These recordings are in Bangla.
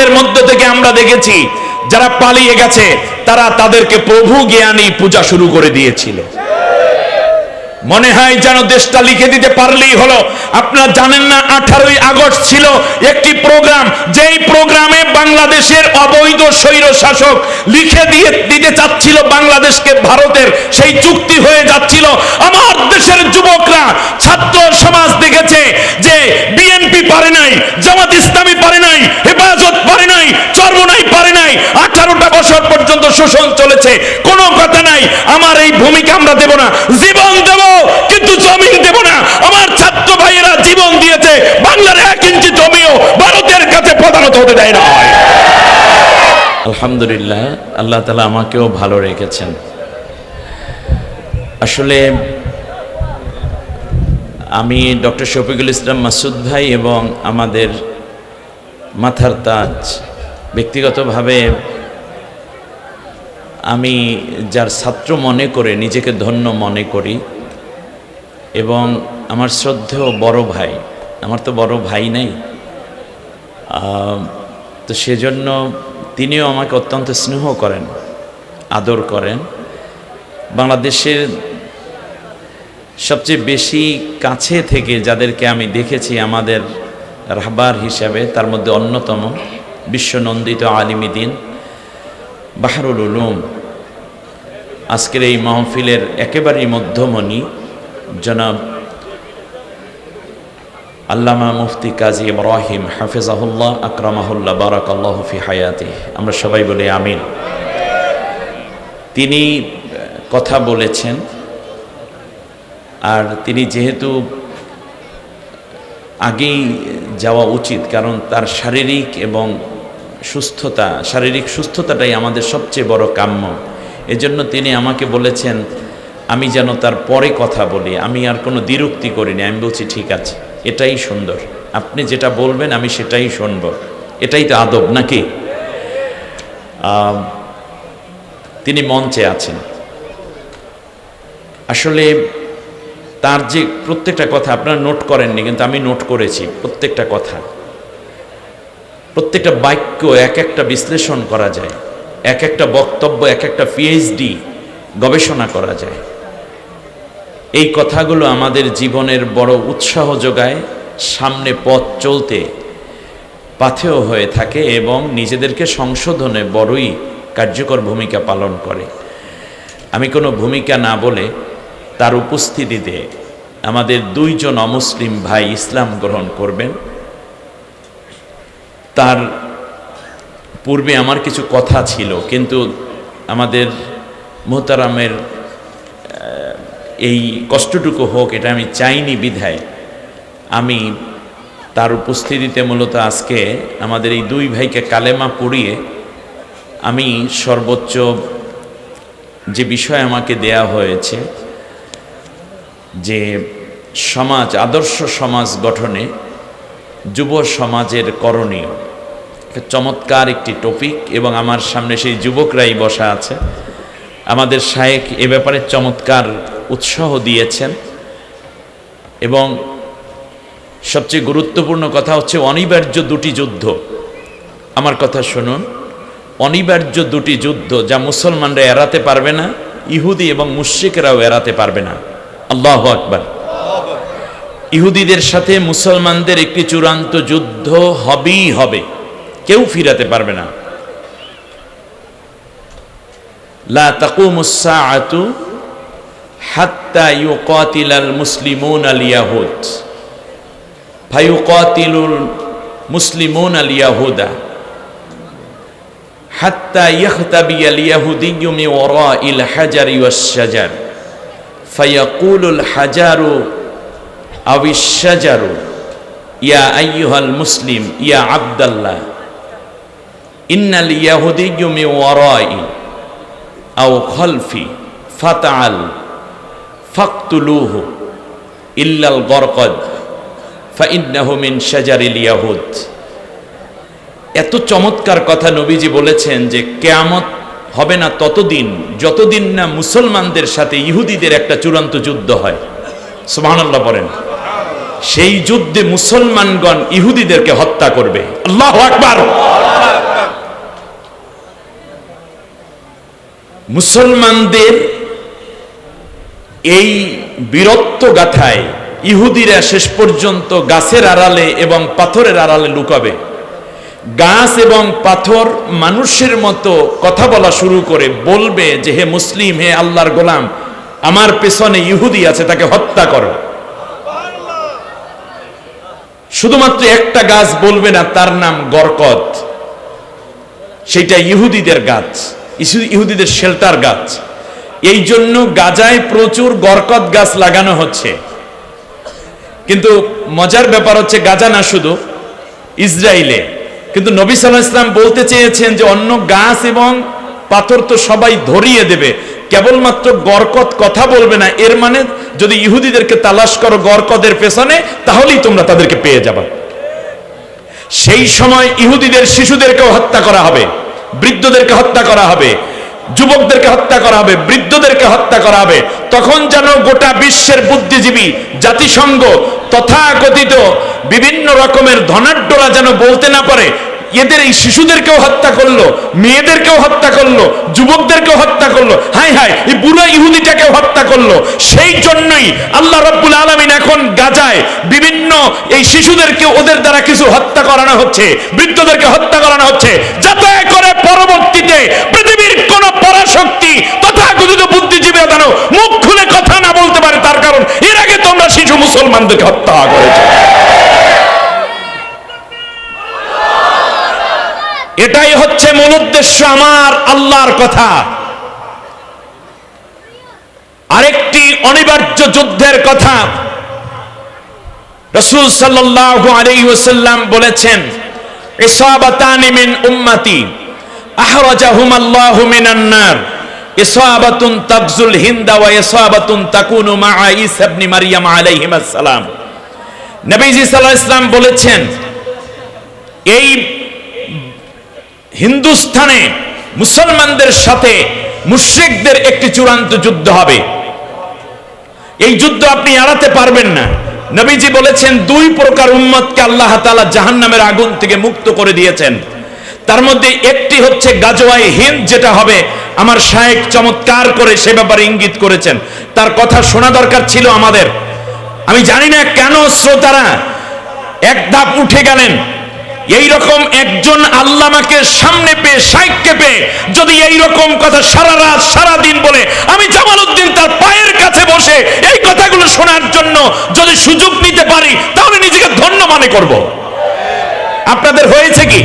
সাহাবাদের মধ্য থেকে আমরা দেখেছি, যারা পালিয়ে গেছে, তারা তাদেরকে প্রভু জ্ঞানী পূজা শুরু করে দিয়েছিল। মনে হয় যেন দেশটা লিখে দিতে পারলেই হলো। আপনারা জানেন না, আঠারোই আগস্ট ছিল একটি প্রোগ্রাম। যেই প্রোগ্রামে বাংলাদেশের অবৈধ স্বৈর শাসক লিখে দিয়ে দিতে চাচ্ছিল বাংলাদেশকে ভারতের, সেই চুক্তি হয়ে যাচ্ছিল। আমার দেশের যুবকরা, ছাত্র সমাজ দেখেছে যে বিএনপি পারে নাই, জামাত ইসলামী পারে নাই, হেফাজত পারে নাই, চর্মনাই পারে নাই। আঠারোটা বছর পর্যন্ত শোষণ চলেছে। কোনো কথা নাই। আমার এই ভূমিকা আমরা দেব না। জীবন দেব কিন্তু জমিন দেব না। আমার ছাত্র ভাইয়েরা জীবন দিয়েছে, বাংলার এক ইঞ্চি জমিও ভারতের কাছে প্রধানত হতে দেয় না। আলহামদুলিল্লাহ, আল্লাহ তালা আমাকেও ভালো রেখেছেন। আসলে আমি ডক্টর শফিকুল ইসলাম মাসুদ ভাই এবং আমাদের মাথার তাজ। ব্যক্তিগতভাবে আমি যার ছাত্র মনে করে, নিজেকে ধন্য মনে করি এবং আমার শ্রদ্ধেয় বড় ভাই, আমার তো বড় ভাই নেই। তো সেজন্য তিনিও আমাকে অত্যন্ত স্নেহ করেন, আদর করেন। বাংলাদেশের সবচেয়ে বেশি কাছে থেকে যাদেরকে আমি দেখেছি আমাদের রাহবার হিসাবে, তার মধ্যে অন্যতম বিশ্বনন্দিত আলিমিদিন বাহারুল উলুম। আজকের এই মাহফিলের একেবারেই মধ্যমণি। জনাব আল্লামা মুফতি কাজী ইব্রাহিম হাফিজাহুল্লাহ আকরামাহুল্লাহ বারাকাল্লাহ ফি হায়াতি আমরা সবাই বলি আমিন। তিনি কথা বলেছেন। আর তিনি যেহেতু আগেই যাওয়া উচিত, কারণ তার শারীরিক এবং সুস্থতা, শারীরিক সুস্থতাটাই আমাদের সবচেয়ে বড় কাম্য। এজন্য তিনি আমাকে বলেছেন আমি যেন তার পরে কথা বলি, আমি আর কোনো দ্বিরুক্তি করিনি। আমি বলছি, ঠিক আছে, এটাই সুন্দর। আপনি যেটা বলবেন, আমি সেটাই শুনব। এটাই তো আদব, নাকি? তিনি মঞ্চে আছেন। আসলে তার যে প্রত্যেকটা কথা আপনারা নোট করেননি, কিন্তু আমি নোট করেছি প্রত্যেকটা কথা। প্রত্যেকটা বাক্য এক একটা বিশ্লেষণ করা যায়, এক একটা বক্তব্য, এক একটা পিএইচডি গবেষণা করা যায়। এই কথাগুলো আমাদের জীবনের বড় উৎসাহ যোগায়, সামনে পথ চলতে পাথেয় হয়ে থাকে এবং নিজেদেরকে সংশোধনে বড়ই কার্যকর ভূমিকা পালন করে। আমি কোনো ভূমিকা না বলে তার উপস্থিতিতে আমাদের দুইজন অমুসলিম ভাই ইসলাম গ্রহণ করবেন। তার পূর্বে আমার কিছু কথা ছিল, কিন্তু আমাদের মোহতারামের এই কষ্টটুকু হোক, এটা আমি চাইনি বিধায়। আমি তার উপস্থিতিতে মূলত আজকে আমাদের এই দুই ভাইকে কালেমা পড়িয়ে আমি সর্বোচ্চ যে বিষয় আমাকে দেয়া হয়েছে, যে সমাজ, আদর্শ সমাজ গঠনে যুব সমাজের করণীয়। চমৎকার একটি টপিক এবং আমার সামনে সেই যুবকরাই বসা আছে। আমাদের শায়েক এ ব্যাপারে চমৎকার উৎসাহ দিয়েছেন। এবং সবচেয়ে গুরুত্বপূর্ণ কথা হচ্ছে, অনিবার্য দুটি যুদ্ধ। আমার কথা শুনুন। অনিবার্য দুটি যুদ্ধ যা মুসলমানরা এড়াতে পারবে না, ইহুদি এবং মুশ্রিকেরাও এড়াতে পারবে না। আল্লাহ আকবার। ইহুদিদের সাথে মুসলমানদের একটি চূড়ান্ত যুদ্ধ হবেই হবে। কেউ ফিরাতে পারবে না। লা তাকুমুস সাআতু حتى يقاتل المسلمون اليهود. فيقاتل المسلمون اليهود. حتى يختبي اليهودي من وراء الحجر والشجر. فيقول الحجر أو الشجر يا أيها المسلم يا عبد الله إن اليهودي من ورائي أو خلفي فتعل ফাকতুলুহ ইল্লাল গরকদ ফাইন্নাহমিন শাজারিল ইয়াহুদ। এত চমৎকার কথা নবীজি বলেছেন যে কেয়ামত হবে না ততদিন, যতদিন না মুসলমানদের সাথে ইহুদিদের একটা চূড়ান্ত যুদ্ধ হয়। সুমানাল্লাহ বলেন। সেই যুদ্ধে মুসলমানগণ ইহুদিদেরকে হত্যা করবে। আল্লাহ আকবার! মুসলমানদের এই বীরত্ব গাথায় ইহুদিরা শেষ পর্যন্ত গাছের আড়ালে এবং পাথরের আড়ালে লুকাবে। গাছ এবং পাথর মানুষের মতো কথা বলা শুরু করে, বলবে যে, হে মুসলিম, হে আল্লাহর গোলাম, আমার পেছনে ইহুদি আছে, তাকে হত্যা করো। শুধুমাত্র একটা গাছ বলবে না, তার নাম গরকত। সেটা ইহুদিদের গাছ ইহুদিদের শেল্টার গাছ। এই জন্য গাজায় প্রচুর গরকত গাছ লাগানো হচ্ছে। কিন্তু মজার ব্যাপার হচ্ছে গাজা না শুধু, ইসরায়েলে। কিন্তু নবী সাল্লাহ ইসলাম বলতে চেয়েছেন যে অন্য গাছ এবং পাথর তো সবাই ধরিয়ে দেবে। কেবলমাত্র গরকত কথা বলবে না, এর মানে যদি ইহুদিদেরকে তালাশ করো গরকদের পেছনে, তাহলেই তোমরা তাদেরকে পেয়ে যাবা। সেই সময় ইহুদিদের শিশুদেরকেও হত্যা করা হবে, বৃদ্ধদেরকে হত্যা করা হবে। যুবকদেরকে হত্যা করা হবে, বৃদ্ধদেরকে হত্যা করা হবে। তখন যেন গোটা বিশ্বের বুদ্ধিজীবী, জাতিসংঘ তথাকথিত বিভিন্ন রকমের ধনাঢ্যরা যেন বলতে না পারে, এদের এই শিশুদেরকেও হত্যা করল, মেয়েদেরকেও হত্যা করল, যুবকদেরকেও হত্যা করল হাই হাই এই বুড়ো ইহুদিটাকেও হত্যা করল। সেই জন্যই আল্লাহ রব্বুল আলমিন এখন গাজায় বিভিন্ন এই শিশুদেরকে ওদের দ্বারা কিছু হত্যা করানো হচ্ছে, বৃদ্ধদেরকে হত্যা করানো হচ্ছে, যাতে করে পরবর্তীতে কোন পরাশক্তি, তথাকথিত বুদ্ধিজীবী যেন মুখ খুলে কথা না বলতে পারে, তার কারণ এর আগে তোমরা শিশু মুসলমানদেরকে হত্যা করেছ। এটাই হচ্ছে মূল উদ্দেশ্য আমার আল্লাহর কথা। আরেকটি অনিবার্য যুদ্ধের কথা। রসুল আলাইহি ওয়াসাল্লাম বলেছেন, ইসাবাতানি মিন আহরাজাহুম আল্লাহু মিনান নার। ইসাবাতুন তাগজুল হিন্দা ওয়া ইসাবাতুন তাকুনু মা'a ঈসা ইবনে মারইয়াম সালাম নবীজি সাল্লাল্লাহু বলেছেন, এই হিন্দুস্থানে মুসলমানদের সাথে মুশ্রিকদের একটি চূড়ান্ত যুদ্ধ হবে। এই যুদ্ধ আপনি এড়াতে পারবেন না। নবীজি বলেছেন, দুই প্রকার উম্মতকে আল্লাহ তাআলা জাহান্নামের আগুন থেকে মুক্ত করে দিয়েছেন। তার মধ্যে একটি হচ্ছে গাজওয়াই হিন্দ, যেটা হবে আমার শায়েক চমৎকার করে সে ব্যাপারে ইঙ্গিত করেছেন। তার কথা শোনা দরকার ছিল আমাদের। আমি জানি না কেন শ্রোতারা এক ধাপ উঠে গেলেন। এই রকম একজন আল্লামাকে সামনে পেয়ে সাইককে পেয়ে যদি এই রকম কথা সারা রাত, সারা দিন বলে, আমি জামালউদ্দিন তার পায়ের কাছে বসে এই কথাগুলো শোনার জন্য যদি সুযোগ নিতে পারি, তাহলে নিজেকে ধন্য মনে করব। আপনাদের হয়েছে কি?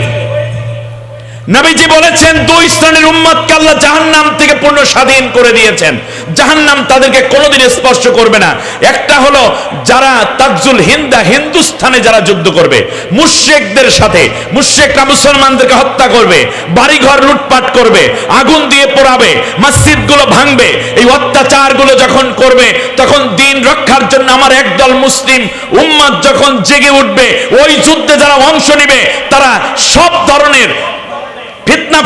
নবীজি বলেছেন, দুই শ্রেণির উম্মতকে আল্লাহ জাহান্নাম থেকে পূর্ণ স্বাধীন করে দিয়েছেন। জাহান্নাম তাদেরকে কোনোদিন স্পর্শ করবে না। একটা হলো, যারা তাকজুল হিন্দা, হিন্দুস্থানে যারা যুদ্ধ করবে, মুশ্রিকদের সাথে, মুশ্রিকরা মুসলমানদেরকে হত্যা করবে, বাড়িঘর লুটপাট করবে, আগুন দিয়ে পোড়াবে, মসজিদগুলো ভাঙবে, এই অত্যাচারগুলো যখন করবে, তখন দিন রক্ষার জন্য আমার একদল মুসলিম উম্মত যখন জেগে উঠবে, ওই যুদ্ধে যারা অংশ নেবে, তারা সব ধরনের ফিতনা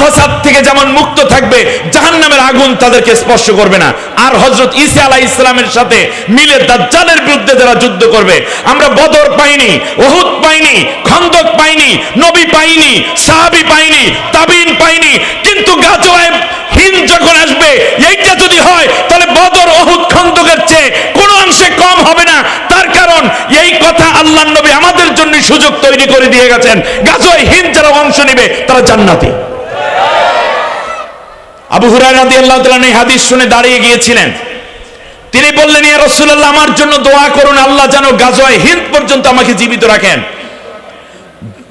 থেকে যেমন মুক্ত থাকবে, জাহান্নামের আগুন তাদেরকে স্পর্শ করবে না। আর ঈসা সাথে মিলে দাজ্জালের বিরুদ্ধে যারা যুদ্ধ করবে, আমরা বদর পাইনি পাইনি, খন্দক পাইনি, নবী পাইনি, সাহাবি পাইনি, তাবিন পাইনি, কিন্তু গাজওয়ায় হিন্দ যখন আসবে, এইটা যদি হয়, তাহলে বদর ওহুদ খন্দকের চেয়ে কোনো অংশে কম হবে না। তার কারণ, এই কথা আল্লাহ নবী আমাদের জন্য সুযোগ তৈরি করে দিয়ে গেছেন। হিন্দ যারা অংশ নেবে, তারা জান্নাতি। আবু হুরায়রা রাদিয়াল্লাহু তাআলা এই হাদিস শুনে দাঁড়িয়ে গিয়েছিলেন। তিনি বললেন, ইয়া রাসূলুল্লাহ, আমার জন্য দোয়া করুন, আল্লাহ যেন গাজোয় হিন্দ পর্যন্ত আমাকে জীবিত রাখেন।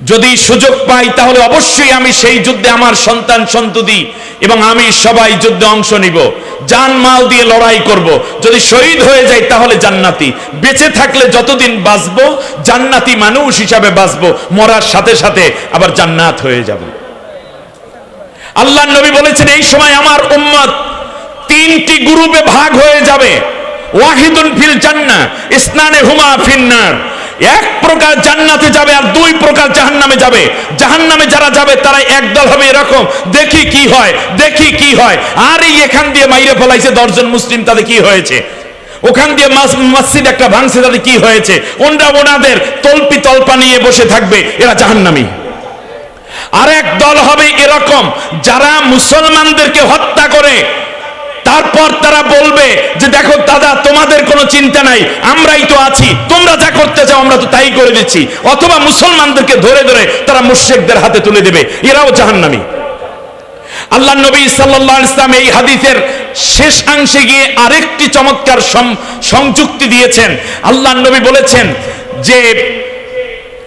যদি সুযোগ পাই, তাহলে অবশ্যই আমি সেই যুদ্ধে আমার সন্তান, সন্ততি এবং আমি সবাই যুদ্ধে অংশ নিব। জান মাল দিয়ে লড়াই করব। যদি শহীদ হয়ে যাই, তাহলে জান্নাতি। বেঁচে থাকলে যতদিন বাঁচবো, জান্নাতি মানুষ হিসাবে বাঁচবো। মরার সাথে সাথে আবার জান্নাত হয়ে যাব। আল্লাহ নবী বলেছেন, এই সময় আমার উম্মত তিনটি গ্রুপে ভাগ হয়ে যাবে। ওয়াহিদুন ফিল জান্নাহ, ইসনানে হুমা ফিন্নার এক প্রকার জান্নাতে যাবে আর দুই প্রকার জাহান্নামে যাবে। জাহান্নামে যারা যাবে তারা একদল হবে এরকম। দেখি কি হয়, দেখি কি হয়। আর এই এখান দিয়ে মাইরে ফেলাইছে দশজন মুসলিম তাদের কি হয়েছে? ওখান দিয়ে মাস- মসজিদ একটা ভাঙছে তাদের কি হয়েছে? ওনরা ওনাদের তলপি তলপা নিয়ে বসে থাকবে, এরা জাহান্নামী। আর এক দল হবে এরকম, যারা মুসলমানদেরকে হত্যা করে তারপর তারা বলবে যে দেখো দাদা, তোমাদের কোনো চিন্তা নাই, আমরাই তো আছি, তোমরা যা করতে চাও আমরা তো তাই করে দিচ্ছি। অথবা মুসলমানদেরকে ধরে ধরে তারা মুশ্রিকদের হাতে তুলে দেবে, এরাও জাহান্নামী। আল্লাহ নবী সাল্লাল্লাহু ইসলাম এই হাদিসের শেষ অংশে গিয়ে আরেকটি চমৎকার সংযুক্তি দিয়েছেন। আল্লাহ নবী বলেছেন যে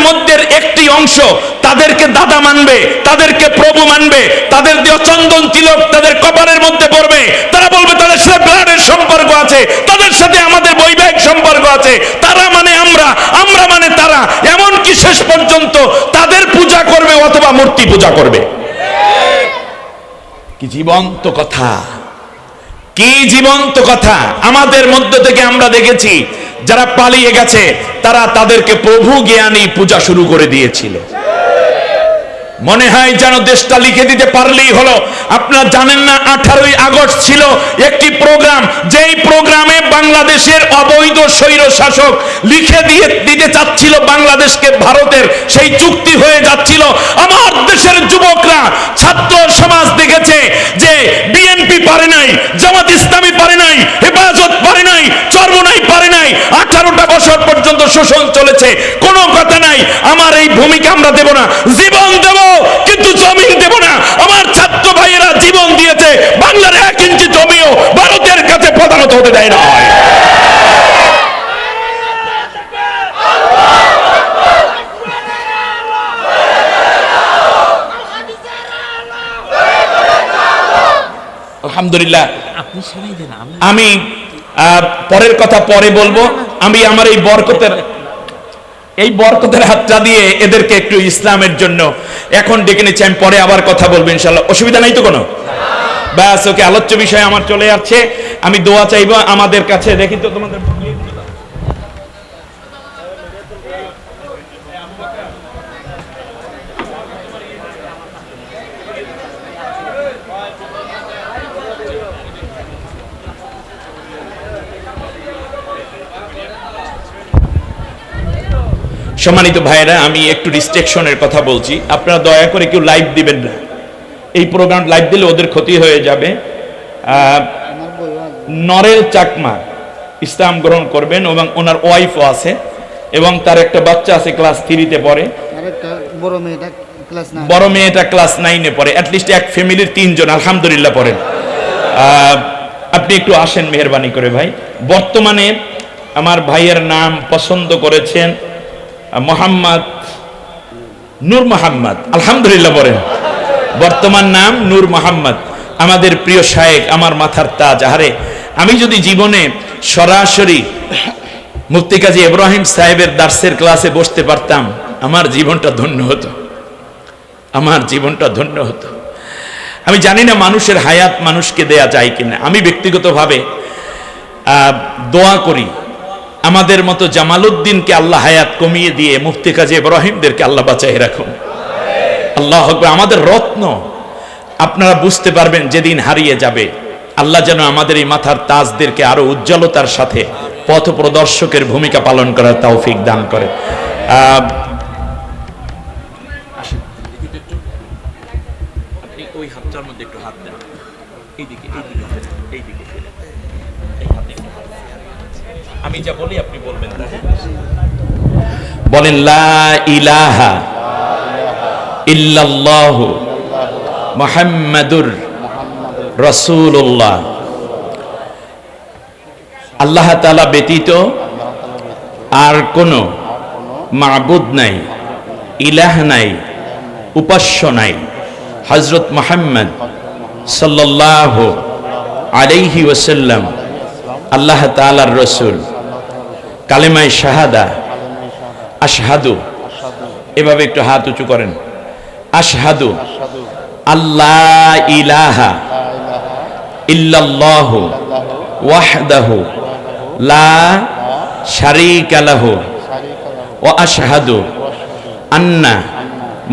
মধ্যে একটি অংশ তাদেরকে দাদা মানবে, তাদেরকে প্রভু মানবে, তাদের চন্দন তিলক তাদের কপালের মধ্যে পড়বে। তারা বলবে, তাদের সাথে ব্লাডের সম্পর্ক আছে, তাদের সাথে আমাদের বৈবাহিক সম্পর্ক আছে। তারা মানে আমরা আমরা মানে তারা। এমন কি শেষ পর্যন্ত তাদের পূজা করবে অথবা মূর্তি পূজা করবে। কি জীবন্ত কথা। কি জীবন্ত কথা। আমাদের মধ্য থেকে আমরা দেখেছি যারা পালিয়ে গেছে, তারা তাদেরকে প্রভু জ্ঞানী পূজা শুরু করে দিয়েছিল। মনে হয় যেন দেশটা লিখে দিতে পারলেই হলো। আপনারা জানেন না, আঠারোই আগস্ট ছিল একটি প্রোগ্রাম। যেই প্রোগ্রামে বাংলাদেশের অবৈধ স্বৈর শাসক লিখে দিয়ে দিতে চাচ্ছিল বাংলাদেশকে ভারতের, সেই চুক্তি হয়ে যাচ্ছিল। আমার দেশের যুবকরা, ছাত্র সমাজ দেখেছে যে বিএনপি পারে নাই, জামাত ইসলামী পারে নাই হেফাজত পারে নাই চর্মনাই পারে নাই আঠারোটা বছর পর্যন্ত শোষণ চলেছে। কোনো কথা নাই আমার এই ভূমিকা আমরা দেব না। জীবন দেব কিন্তু জমিন দেব না। আমার ছাত্র ভাইয়েরা জীবন দিয়েছে বাংলার এক ইঞ্চি জমিও ভারতের কাছে প্রধানত হতে দেয় না আলহামদুলিল্লাহ। আমি পরের কথা পরে বলব, আমি আমার এই বরকতের এই বরকতের হাতটা দিয়ে এদেরকে একটু ইসলামের জন্য এখন ডেকে নিচ্ছি, আমি পরে আবার কথা বলব ইনশাল্লাহ অসুবিধা নাই তো কোনো? ব্যাস, ওকে আলোচ্য বিষয় আমার চলে যাচ্ছে আমি দোয়া চাইব আমাদের কাছে। দেখি তো তোমাদের সম্মানিত ভাইয়েরা আমি একটু রিস্ট্রিকশনের কথা বলছি। আপনারা দয়া করে কেউ লাইভ দিবেন না। এই প্রোগ্রাম লাইভ দিলে ওদের ক্ষতি হয়ে যাবে। নরেল চাকমা ইসলাম গ্রহণ করবেন এবং ওনার ওয়াইফও আছে এবং তার একটা বাচ্চা আছে ক্লাস থ্রিতে পড়ে। বড় মেয়েটা ক্লাস নাইন পড়ে। অ্যাটলিস্ট এক ফ্যামিলির তিনজন আলহামদুলিল্লাহ পড়েন। আহ, আপনি একটু আসেন মেহরবানি করে ভাই। বর্তমানে আমার ভাইয়ের নাম পছন্দ করেছেন মোহাম্মদ নূর মোহাম্মদ, আলহামদুলিল্লাহ বলেন। বর্তমান নাম নূর মোহাম্মদ। আমাদের প্রিয় শায়েক, আমার মাথার তাজ। আহারে, আমি যদি জীবনে সরাসরি মুফতি কাজী ইব্রাহিম সাহেবের দার্সের ক্লাসে বসতে পারতাম, আমার জীবনটা ধন্য হতো। আমার জীবনটা ধন্য হতো। আমি জানি না মানুষের হায়াত মানুষকে দেয়া যায় কিনা। আমি ব্যক্তিগতভাবে দোয়া করি। আমাদের মতো জামালউদ্দিনকে আল্লাহ হায়াত কমিয়ে দিয়ে মুফতি কাজী ইব্রাহিমদেরকে আল্লাহ বাঁচাই রাখুন। আল্লাহ আমাদের রত্ন। আপনারা বুঝতে পারবেন যেদিন হারিয়ে যাবে। আল্লাহ যেন আমাদের এই মাথার তাজদেরকে আরও উজ্জ্বলতার সাথে পথ প্রদর্শকের ভূমিকা পালন করার তৌফিক দান করে। আমি যা বলি, আপনি বলবেন? বলেন আল্লাহ তাআলা ব্যতীত আর কোনো মাবুদ নাই, ইলাহ নাই, উপাস্য নাই। হযরত মোহাম্মদ সাল্লাল্লাহু আলাইহি ওসাল্লাম আল্লাহ তাআলার রসুল। কালেমায় শাহাদা, আশহাদু। এভাবে একটু হাত উঁচু করেন। আশহাদু, আল্লাহ ইলাহা ইল্লাল্লাহু ওয়াহদাহু লা শারীকা লাহু ওয়া আশহাদু আন্না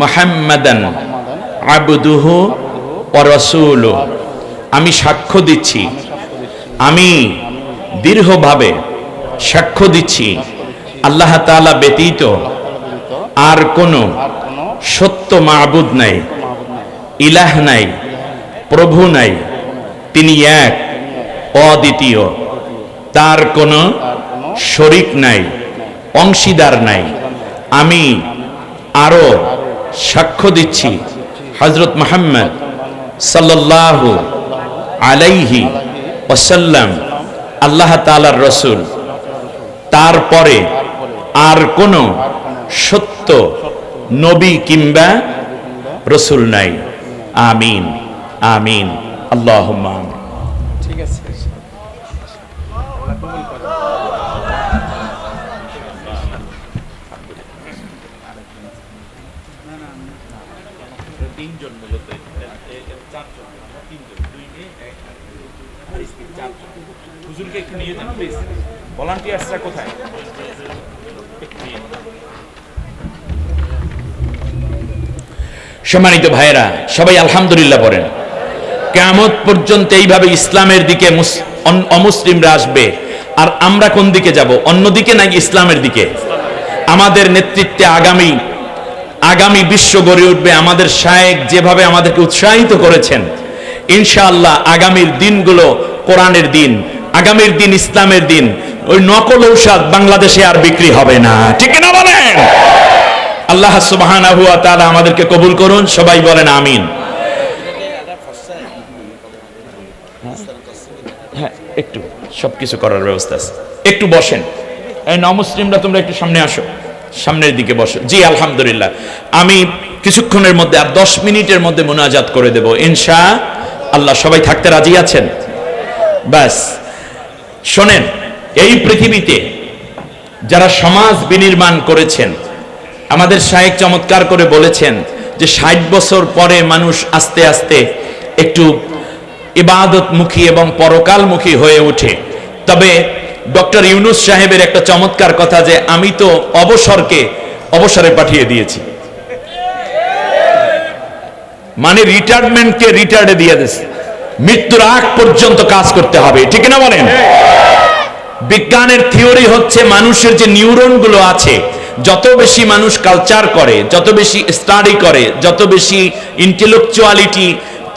মুহাম্মাদান আবদুহু পরসুল আমি সাক্ষ্য দিচ্ছি। আমি দীর্ঘভাবে সাক্ষ্য দিচ্ছি। আল্লাহ তাআলা ব্যতীত আর কোনো সত্য মাবুদ নাই, ইলাহ নাই, প্রভু নাই, তিনি এক, অদ্বিতীয়। তার কোনো শরিক নাই, অংশীদার নাই। আমি আরও সাক্ষ্য দিচ্ছি হজরত মোহাম্মদ সাল্লাল্লাহু আলাইহি ওসাল্লাম আল্লাহ তালার রসুল। তারপরে আর কোন সত্য নবী কিংবা রসুল নাই। আমিন আমিন। আল্লাহ আমিন। যান প্লিজ ভলান্টিয়ার্সরা কোথায়। সম্মানিত ভাইয়েরা, সবাই আলহামদুলিল্লাহ পড়েন। কেমত পর্যন্ত এইভাবে ইসলামের দিকে অমুসলিমরা আসবে। আর আমরা কোন দিকে যাব? অন্যদিকে নাকি ইসলামের দিকে? আমাদের নেতৃত্বে আগামী আগামী বিশ্ব গড়ে উঠবে আমাদের শায়েক যেভাবে আমাদেরকে উৎসাহিত করেছেন। ইনশাআল্লাহ আগামীর দিনগুলো কোরআনের দিন। আগামীর দিন ইসলামের দিন ওই নকল ঔষধ বাংলাদেশে আর বিক্রি হবে না। ঠিক না বলেন? আল্লাহ সুবহানাহু ওয়া তাআলা আমাদেরকে কবুল করুন সবাই বলেন আমিন। হ্যাঁ একটু সবকিছু করার ব্যবস্থা আছে। একটু বসেন। এই নমুসলিমরা তোমরা একটু সামনে আসো। সামনের দিকে বসো। জি আলহামদুলিল্লাহ। আমি কিছুক্ষণের মধ্যে আর দশ মিনিটের মধ্যে মোনাজাত করে দেব। ইনশা আল্লাহ সবাই থাকতে রাজি আছেন? ব্যাস। শোনেন, এই পৃথিবীতে যারা সমাজ বিনির্মাণ করেছেন, আমাদের শায়েক চমৎকার করে বলেছেন যে ষাট বছর পরে মানুষ আস্তে আস্তে একটু ইবাদতমুখী এবং পরকালমুখী হয়ে ওঠে। তবে ডক্টর ইউনুস সাহেবের একটা চমৎকার কথা যে, আমি তো অবসরকে অবসরে পাঠিয়ে দিয়েছি। মানে রিটায়ারমেন্টকে রিটায়ার্ডে দিয়ে দিয়েছে। মৃত্যুর আগ পর্যন্ত কাজ করতে হবে, ঠিক না বলেন? বিজ্ঞানের থিওরি হচ্ছে মানুষের যে নিউরনগুলো আছে, যত বেশি মানুষ কালচার করে, যত বেশি স্টাডি করে, যত বেশি ইন্টেলেকচুয়ালিটি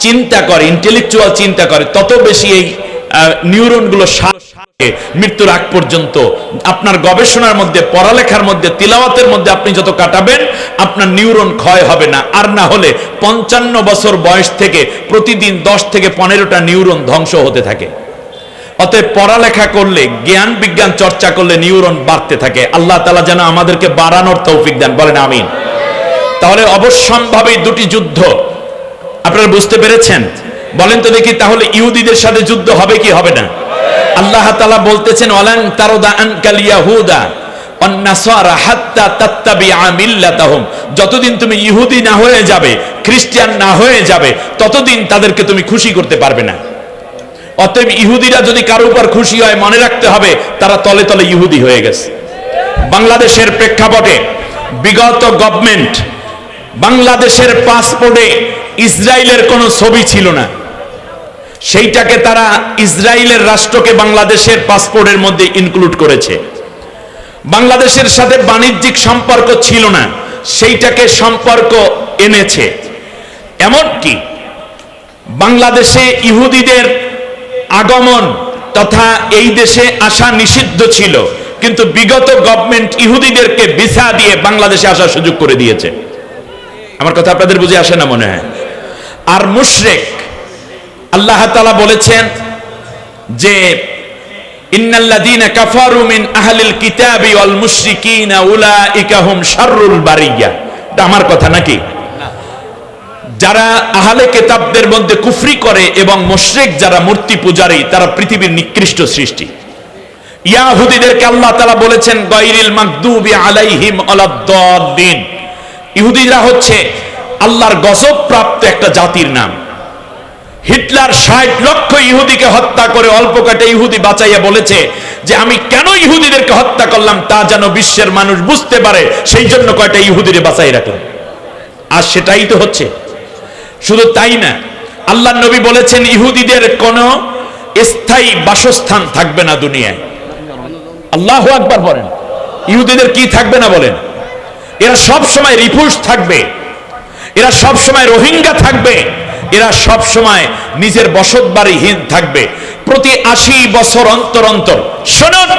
চিন্তা করে ইন্টেলেকচুয়াল চিন্তা করে, তত বেশি এই নিউরনগুলো মৃত্যুর আগ পর্যন্ত আপনার গবেষণার মধ্যে, পড়ালেখার মধ্যে, তিলাওয়াতের মধ্যে আপনি যত কাটাবেন, আপনার নিউরন ক্ষয় হবে না। আর না হলে পঞ্চান্ন বছর বয়স থেকে প্রতিদিন দশ থেকে পনেরোটা নিউরন ধ্বংস হতে থাকে। অতএব পড়ালেখা করলে, জ্ঞান বিজ্ঞান চর্চা করলে নিউরন বাড়তে থাকে। আল্লাহ তালা যেন আমাদেরকে বাড়ানোর তৌফিক দেন, বলেন আমিন। তাহলে অবশ্যম্ভাবী দুটি যুদ্ধ। আপনারা বুঝতে পেরেছেন? বলেন তো দেখি, তাহলে ইহুদিদের সাথে যুদ্ধ হবে কি হবে না? আল্লাহ তালা বলতেছেন, ওয়ালান তারদা আনকাল ইয়াহুদা যতদিন তুমি ইহুদি না হয়ে যাবে, খ্রিস্টান না হয়ে যাবে, ততদিন তাদেরকে তুমি খুশি করতে পারবে না। অতএব ইহুদিরা যদি কারও উপর খুশি হয়, মনে রাখতে হবে তারা তলে তলে ইহুদি হয়ে গেছে। বাংলাদেশের প্রেক্ষাপটে বিগত গভর্নমেন্ট বাংলাদেশের পাসপোর্টে ইসরায়েলের কোনো ছবি ছিল না। সেইটাকে তারা ইসরায়েলের রাষ্ট্রকে বাংলাদেশের পাসপোর্টের মধ্যে ইনক্লুড করেছে। বাংলাদেশের সাথে বাণিজ্যিক সম্পর্ক ছিল না, সেইটাকে সম্পর্ক এনেছে। এমনকি বাংলাদেশে ইহুদিদের আগমন তথা এই দেশে আসা নিষিদ্ধ ছিল, কিন্তু বিগত গভর্নমেন্ট ইহুদিদেরকে ভিসা দিয়ে বাংলাদেশে আসার সুযোগ করে দিয়েছে। আমার কথা আপনাদের বুঝে আসে না মনে হয়? আর মুশরেক আল্লাহ তালা বলেছেন যে, ইন্নাল্লাযীনা কাফারু মিন আহলিল কিতাবি ওয়াল মুশরিকিনা উলাইকা হুম শাররুল বারিয়া। এটা আমার কথা নাকি? যারা আহলে কেতাবদের মধ্যে কুফরি করে এবং মুশরিক যারা মূর্তি পূজারী, তারা পৃথিবীর নিকৃষ্ট সৃষ্টি। ইয়াহুদিদেরকে আল্লাহ তাআলা বলেছেন, গায়রিল মাগদুবি আলাইহিম ওয়ালাদ-দাল্লিন ইহুদিরা হচ্ছে আল্লাহর গজব প্রাপ্ত একটা জাতির নাম। হিটলার ষাট লক্ষ ইহুদিকে হত্যা করে অল্প কাটে ইহুদি বাঁচাইয়া বলেছে যে আমি কেন ইহুদিদেরকে হত্যা করলাম তা যেন বিশ্বের মানুষ বুঝতে পারে, সেই জন্য কয়টা ইহুদিরে বাঁচাই রাখলাম। আর সেটাই তো হচ্ছে। শুধু তাই না আল্লাহ নবী বলেছেন, ইহুদিদের কোনো স্থায়ী বাসস্থান থাকবে না দুনিয়ায়। আল্লাহ আকবার বলেন। ইহুদিদের কি থাকবে না বলেন? এরা সব সময় রিফুজ থাকবে। এরা সব সময় রোহিঙ্গা থাকবে। এরা সব সময় নিজের বসত বাড়িহীন থাকবে। প্রতি আশি বছর অন্তর অন্তর, শুনুন,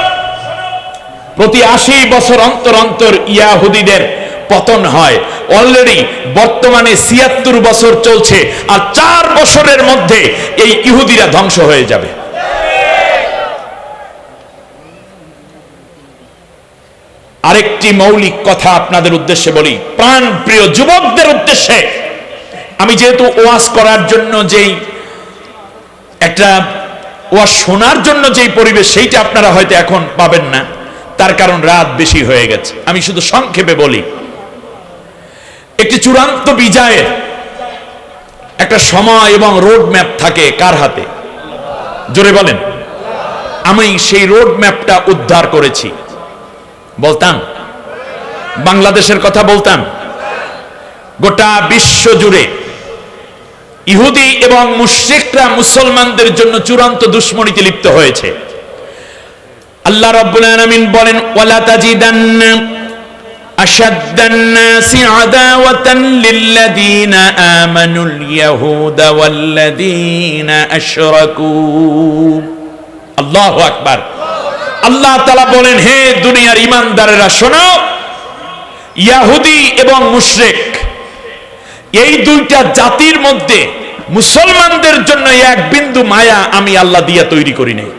প্রতি আশি বছর অন্তর অন্তর ইয়াহুদিদের পতন হয়। অলরেডি বর্তমানে ছিয়াত্তর বছর চলছে আর চার বছরের মধ্যে এই ইহুদিরা ধ্বংস হয়ে যাবে। আরেকটি মৌলিক কথা আপনাদের উদ্দেশ্যে বলি প্রাণ প্রিয় যুবকদের উদ্দেশ্যে আমি যেহেতু ওয়াজ করার জন্য যেই একটা ওয়াজ শোনার জন্য যেই পরিবেশ, সেইটা আপনারা হয়তো এখন পাবেন না। তার কারণ রাত বেশি হয়ে গেছে। আমি শুধু সংক্ষেপে বলি। একটি চূড়ান্ত বিজয়ের একটা সময় এবং রোড ম্যাপ থাকে কার হাতে? জোরে বলেন। আমি সেই রোড ম্যাপটা উদ্ধার করেছি। বলতাম। বাংলাদেশের কথা বলতাম। গোটা বিশ্ব জুড়ে ইহুদি এবং মুশ্রিকরা মুসলমানদের জন্য চূড়ান্ত দুশ্মনীতে লিপ্ত হয়েছে। আল্লাহ রাব্বুল আলামিন বলেন, ওয়ালা তাজিদান্না আশাদ্দান নাসি আদাওয়াতান লিল্লাযীনা আমানুল ইয়াহুদা ওয়াল্লাযীনা আশরাকু। আল্লাহু আকবার। আল্লাহ তাআলা বলেন, হে দুনিয়ার ঈমানদারেরা শোনো ইয়াহুদি এবং মুশরিক এই দুইটা জাতির মধ্যে মুসলমানদের জন্য এক বিন্দু মায়া আমি আল্লাহ দিয়া তৈরি করি নাই।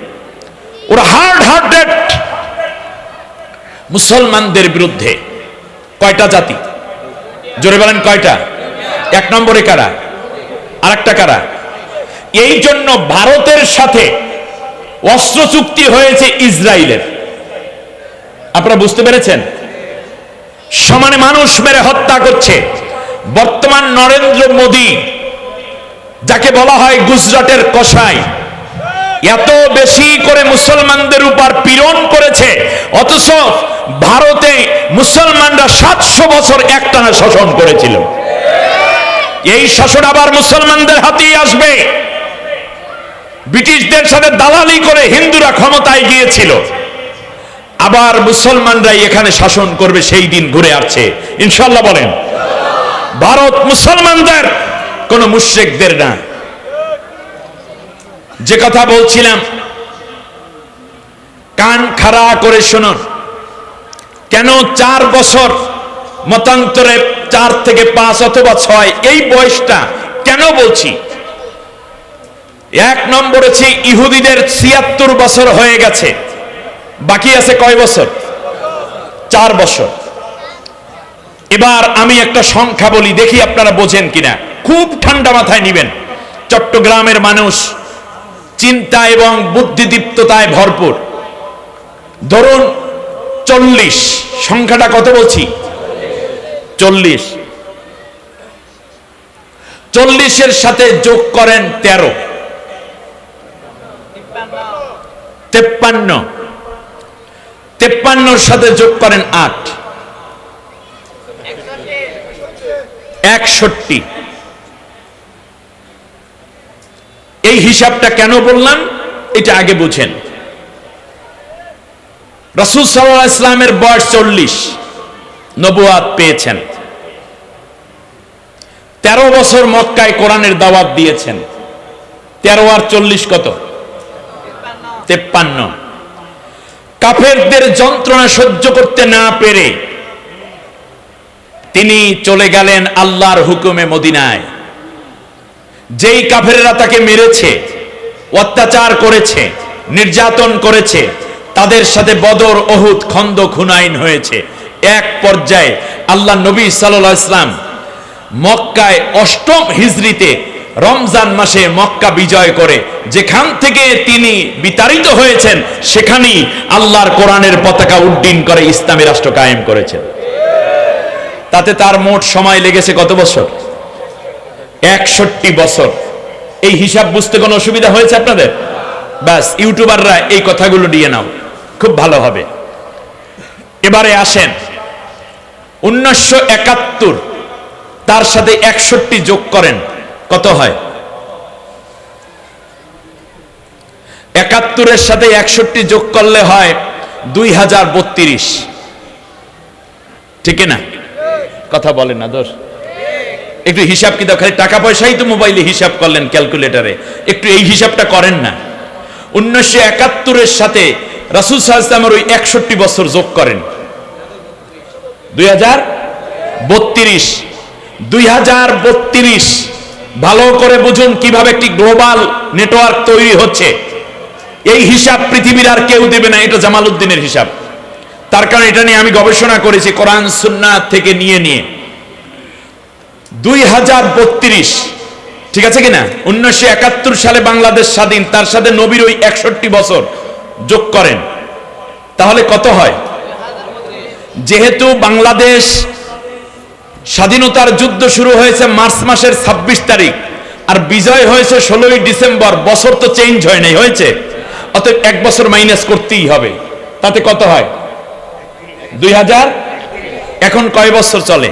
ওরা হার্ড হার্টেড মুসলমানদের বিরুদ্ধে। কয়টা জাতি? জোরে বলেন কয়টা? এক নম্বরে কারা? আরেকটা কারা? এই জন্য ভারতের সাথে অস্ত্র চুক্তি হয়েছে ইসরায়েলের। আপনারা বুঝতে পেরেছেন? সমানে মানুষ মেরে হত্যা করছে। বর্তমান নরেন্দ্র মোদী, যাকে বলা হয় গুজরাটের কসাই, এত বেশি করে মুসলমানদের উপর পীড়ন করেছে, অথচ ভারতে মুসলমানরা সাতশো বছর একটানা শাসন করেছিল। এই শাসন আবার মুসলমানদের হাতেই আসবে। ব্রিটিশদের সাথে দালালি করে হিন্দুরা ক্ষমতায় গিয়েছিল। আবার মুসলমানরাই এখানে শাসন করবে, সেই দিন ঘুরে আসছে। ইনশাল্লাহ বলেন। ভারত মুসলমানদের, কোন মুশ্রিকদের না। যে কথা বলছিলাম, কান খাড়া করে শুনুন। কেন চার বছর মতান্তরে চার থেকে পাঁচ অথবা ছয়, এই বয়সটা কেন বলছি? এক নম্বর হচ্ছে ইহুদিদের ছিয়াত্তর বছর হয়ে গেছে। বাকি আছে কয় বছর? চার বছর। এবার আমি একটা সংখ্যা বলি, দেখি আপনারা বোঝেন কিনা। খুব ঠান্ডা মাথায় নিবেন। চট্টগ্রামের মানুষ চিন্তা এবং বুদ্ধিদীপ্ততায় ভরপুর। ধরুন, চল্লিশ। সংখ্যাটা কত বলছি? চল্লিশ। চল্লিশের সাথে যোগ করেন তেরো। তেপ্পান্ন। তেপ্পান্নর সাথে যোগ করেন আট। একষট্টি। এই হিসাবটা কেন বললাম? এটা আগে বুঝেন। রসুল সাল্লাহ ইসলামের বয়স চল্লিশ। নবুয়াদ পেয়েছেন। তেরো বছর মক্কায় কোরআনের দাওয়াত দিয়েছেন। তেরো আর চল্লিশ কত? তেপ্পান্ন। কাফেরদের যন্ত্রণা সহ্য করতে না পেরে তিনি চলে গেলেন আল্লাহর হুকুমে মদিনায়। যেই কাফেরেরা তাকে মেরেছে, অত্যাচার করেছে, নির্যাতন করেছে, তাদের সাথে বদর অহুদ খন্দ, খুনাইন হয়েছে। এক পর্যায়ে আল্লাহ নবী সাল্লাহ মক্কায় অষ্টম হিজরিতে রমজান মাসে মক্কা বিজয় করে, যেখান থেকে তিনি বিতাড়িত হয়েছেন, সেখানেই আল্লাহর কোরআনের পতাকা উড্ডীন করে ইসলামী রাষ্ট্র কায়েম করেছেন। তাতে তার মোট সময় লেগেছে কত বছর? একষট্টি বছর। এই হিসাব বুঝতে কোনো অসুবিধা হয়েছে আপনাদের? ব্যাস, ইউটিউবাররা এই কথাগুলো নিয়ে নাও। খুব ভালো হবে। এবারে আসেন। উনিশশো একাত্তর, তার সাথে একষট্টি যোগ করেন। কত হয়? একাত্তরের সাথে একষট্টি যোগ করলে হয় দুই হাজার বত্রিশ। ঠিক না? কথা বলেন না, দোষ। একটু হিসাব কি খালি টাকা পয়সাই তো মোবাইলে হিসাব করলেন ক্যালকুলেটরে। একটু এই হিসাবটা করেন না। উনিশশো একাত্তরের সাথে রাসুল সাহসামের ওই একষট্টি বছর যোগ করেন। দুই হাজার বত্রিশ। দুই হাজার বত্রিশ। ভালো করে বুঝুন কীভাবে একটি গ্লোবাল নেটওয়ার্ক তৈরি হচ্ছে। এই হিসাব পৃথিবীর আর কেউ দেবে না, এটা জামাল উদ্দিনের হিসাব। তার কারণে এটা নিয়ে আমি গবেষণা করেছি, কোরআন, সুন্না থেকে নিয়ে নিয়ে। দুই হাজার বত্রিশ, ঠিক আছে কিনা? উনিশশো একাত্তর সালে বাংলাদেশ স্বাধীন, তার সাথে নবীর ওই একষট্টি বছর যোগ করেন। তাহলে কত হয়? যেহেতু বাংলাদেশ স্বাধীনতার যুদ্ধ শুরু হয়েছে মার্চ মাসের ২৬ তারিখ, আর বিজয় হয়েছে ষোলোই ডিসেম্বর, বছর তো চেঞ্জ হয় নাই, হয়েছে? অতএব এক বছর মাইনাস করতেই হবে। তাতে কত হয়? দুই হাজার, এখন কয় বছর চলে?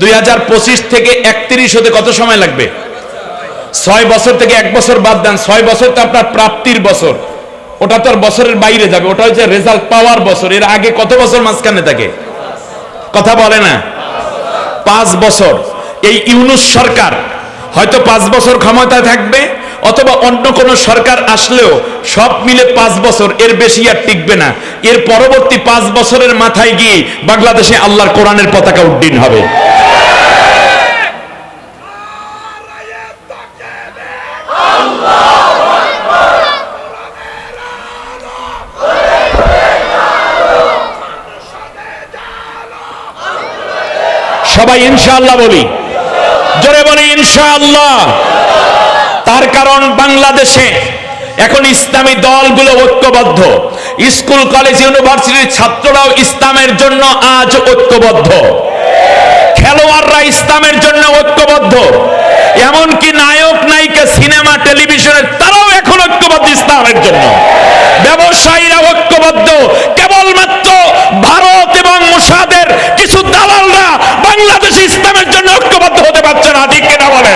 দুই হাজার পঁচিশ থেকে একত্রিশ হতে কত সময় লাগবে? ছয় বছর থেকে এক বছর বাদ দেন, ছয় বছর তো আপনার প্রাপ্তির বছর। ওটা তো আর বছরের বাইরে যাবে, ওটা হচ্ছে রেজাল্ট পাওয়ার বছর, এর আগে কত বছর মাঝখানে থাকে? কথা বলে না? পাঁচ বছর। এই ইউনুস সরকার হয়তো পাঁচ বছর ক্ষমতায় থাকবে, অথবা অন্য কোন সরকার আসলেও সব মিলে পাঁচ বছর, এর বেশি আর টিকবে না। এর পরবর্তী পাঁচ বছরের মাথায় গিয়ে বাংলাদেশে আল্লাহর কোরআনের পতাকা উড্ডীন হবে। সবাই ইনশাআল্লাহ বলি। জোরে বলি, ইনশাআল্লাহ। তার কারণ বাংলাদেশে এখন ইসলামী দলগুলো ঐক্যবদ্ধ। স্কুল, কলেজ, ইউনিভার্সিটির ছাত্ররাও ইসলামের জন্য আজ ঐক্যবদ্ধ। খেলোয়াড়রা ইসলামের জন্য ঐক্যবদ্ধ। এমনকি নায়ক, নায়িকা সিনেমা, টেলিভিশনের তারাও এখন ঐক্যবদ্ধ ইসলামের জন্য। ব্যবসায়ীরা ঐক্যবদ্ধ। কেবলমাত্র ভারত এবং মোসাদের কিছু বাংলাদেশ ইসলামের জন্য ঐক্যবদ্ধ হতে পারছে না, ঠিক কিনা বলে?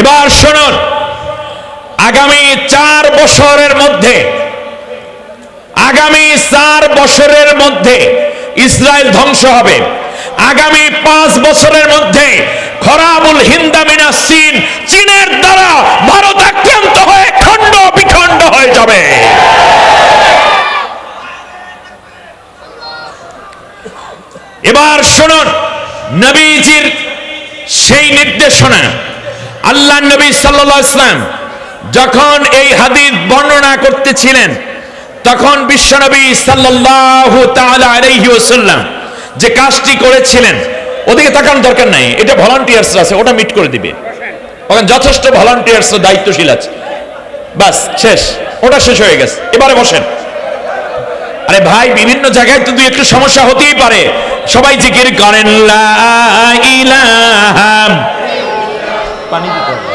এবার শুনুন, আগামী চার বছরের মধ্যে, আগামী চার বছরের মধ্যে ইসরায়েল ধ্বংস হবে। আগামী পাঁচ বছরের মধ্যে খরাবুল হিন্দামিনা চীন চীনের দ্বারা ভারত আক্রান্ত হয়ে খণ্ড বিখণ্ড হয়ে যাবে। এবার শুনুন, নবীজির সেই নির্দেশনা। আল্লাহ নবী সাল্লাল্লাহু আলাইহি ইসলাম যখন এই হাদিস বর্ণনা করতেছিলেন, তখন বিশ্বনবী সাল্লাল্লাহু তাআলা আলাইহি ওয়াসাল্লাম যে কাজটি করেছিলেন ওদিকে তাকানোর দরকার নাই। এটা ভলান্টিয়ার্স আছে, ওটা মিট করে দিবে। ওখানে যথেষ্ট ভলান্টিয়ার্স দায়িত্বশীল আছে। বাস, শেষ। ওটা শেষ হয়ে গেছে। এবারে বসেন। আরে ভাই, বিভিন্ন জায়গায় তো দুই একটু সমস্যা হতেই পারে। সবাই জিকির করেন, লা ইলাহা। পানি দিতে হবে।